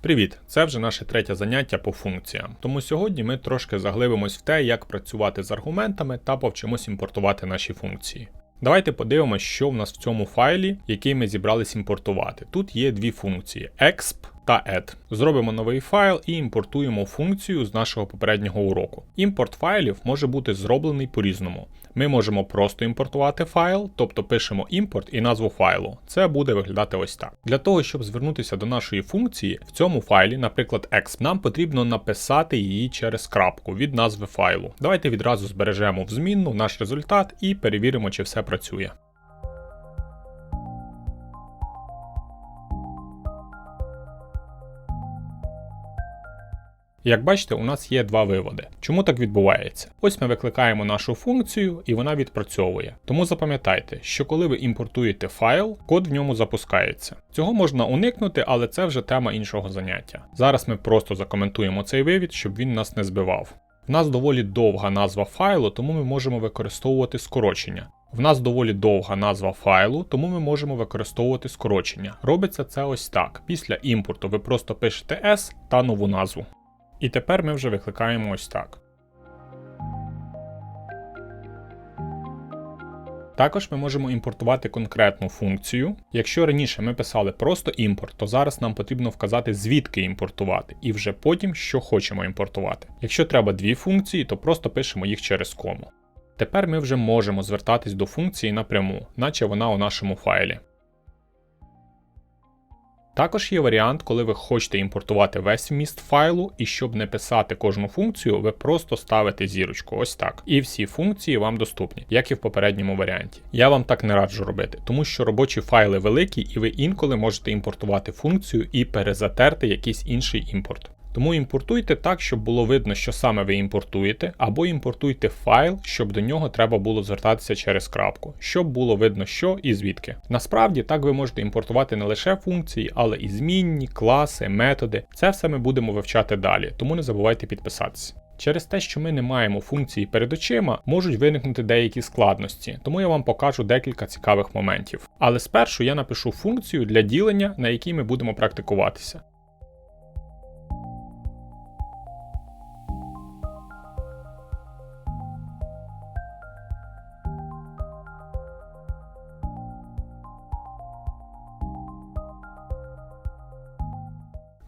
Привіт! Це вже наше третє заняття по функціям. Тому сьогодні ми трошки заглибимось в те, як працювати з аргументами та повчимось імпортувати наші функції. Давайте подивимося, що в нас в цьому файлі, який ми зібрались імпортувати. Тут є дві функції exp та add. Зробимо новий файл і імпортуємо функцію з нашого попереднього уроку. Імпорт файлів може бути зроблений по-різному. Ми можемо просто імпортувати файл, тобто пишемо імпорт і назву файлу. Це буде виглядати ось так. Для того, щоб звернутися до нашої функції, в цьому файлі, наприклад, exp, нам потрібно написати її через крапку від назви файлу. Давайте відразу збережемо в змінну наш результат і перевіримо, чи все працює. Як бачите, у нас є два виводи. Чому так відбувається? Ось ми викликаємо нашу функцію і вона відпрацьовує. Тому запам'ятайте, що коли ви імпортуєте файл, код в ньому запускається. Цього можна уникнути, але це вже тема іншого заняття. Зараз ми просто закоментуємо цей вивід, щоб він нас не збивав. В нас доволі довга назва файлу, тому ми можемо використовувати скорочення. В нас доволі довга назва файлу, тому ми можемо використовувати скорочення. Робиться це ось так. Після імпорту ви просто пишете S та нову назву. І тепер ми вже викликаємо ось так. Також ми можемо імпортувати конкретну функцію. Якщо раніше ми писали просто імпорт, то зараз нам потрібно вказати звідки імпортувати, і вже потім, що хочемо імпортувати. Якщо треба дві функції, то просто пишемо їх через кому. Тепер ми вже можемо звертатись до функції напряму, наче вона у нашому файлі. Також є варіант, коли ви хочете імпортувати весь вміст файлу, і щоб не писати кожну функцію, ви просто ставите зірочку, ось так. І всі функції вам доступні, як і в попередньому варіанті. Я вам так не раджу робити, тому що робочі файли великі, і ви інколи можете імпортувати функцію і перезатерти якийсь інший імпорт. Тому імпортуйте так, щоб було видно, що саме ви імпортуєте, або імпортуйте файл, щоб до нього треба було звертатися через крапку, щоб було видно, що і звідки. Насправді так ви можете імпортувати не лише функції, але і змінні, класи, методи. Це все ми будемо вивчати далі, тому не забувайте підписатися. Через те, що ми не маємо функції перед очима, можуть виникнути деякі складності, тому я вам покажу декілька цікавих моментів. Але спершу я напишу функцію для ділення, на якій ми будемо практикуватися.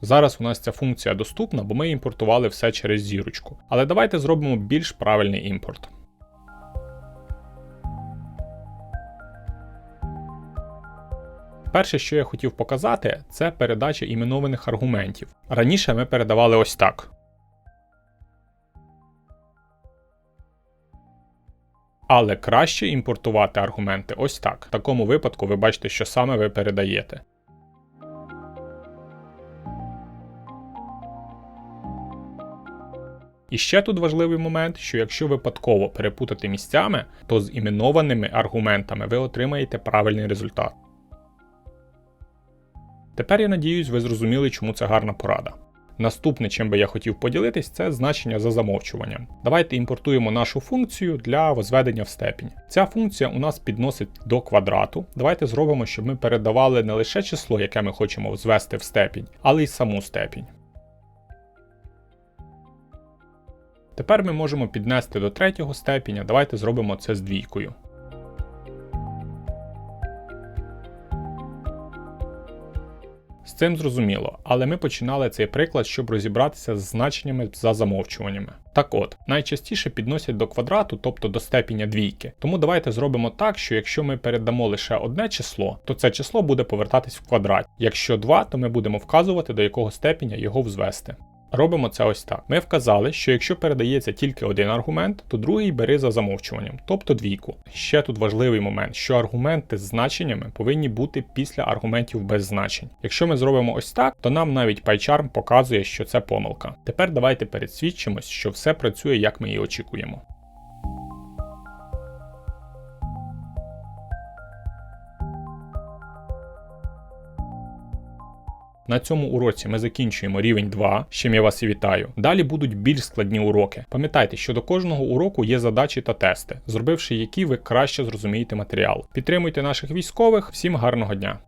Зараз у нас ця функція доступна, бо ми імпортували все через зірочку. Але давайте зробимо більш правильний імпорт. Перше, що я хотів показати, це передача іменованих аргументів. Раніше ми передавали ось так. Але краще імпортувати аргументи ось так. В такому випадку ви бачите, що саме ви передаєте. І ще тут важливий момент, що якщо випадково перепутати місцями, то з іменованими аргументами ви отримаєте правильний результат. Тепер я надіюсь, ви зрозуміли, чому це гарна порада. Наступне, чим би я хотів поділитись, це значення за замовчуванням. Давайте імпортуємо нашу функцію для возведення в степінь. Ця функція у нас підносить до квадрату. Давайте зробимо, щоб ми передавали не лише число, яке ми хочемо звести в степінь, але й саму степінь. Тепер ми можемо піднести до третього степеня. Давайте зробимо це з двійкою. З цим зрозуміло, але ми починали цей приклад, щоб розібратися з значеннями за замовчуваннями. Так от, найчастіше підносять до квадрату, тобто до степеня двійки. Тому давайте зробимо так, що якщо ми передамо лише одне число, то це число буде повертатись в квадрат. Якщо 2, то ми будемо вказувати, до якого степеня його взвести. Робимо це ось так. Ми вказали, що якщо передається тільки один аргумент, то другий бери за замовчуванням, тобто двійку. Ще тут важливий момент, що аргументи з значеннями повинні бути після аргументів без значень. Якщо ми зробимо ось так, то нам навіть PyCharm показує, що це помилка. Тепер давайте пересвідчимось, що все працює, як ми і очікуємо. На цьому уроці ми закінчуємо рівень 2, з чим я вас і вітаю. Далі будуть більш складні уроки. Пам'ятайте, що до кожного уроку є задачі та тести, зробивши які ви краще зрозумієте матеріал. Підтримуйте наших військових, всім гарного дня!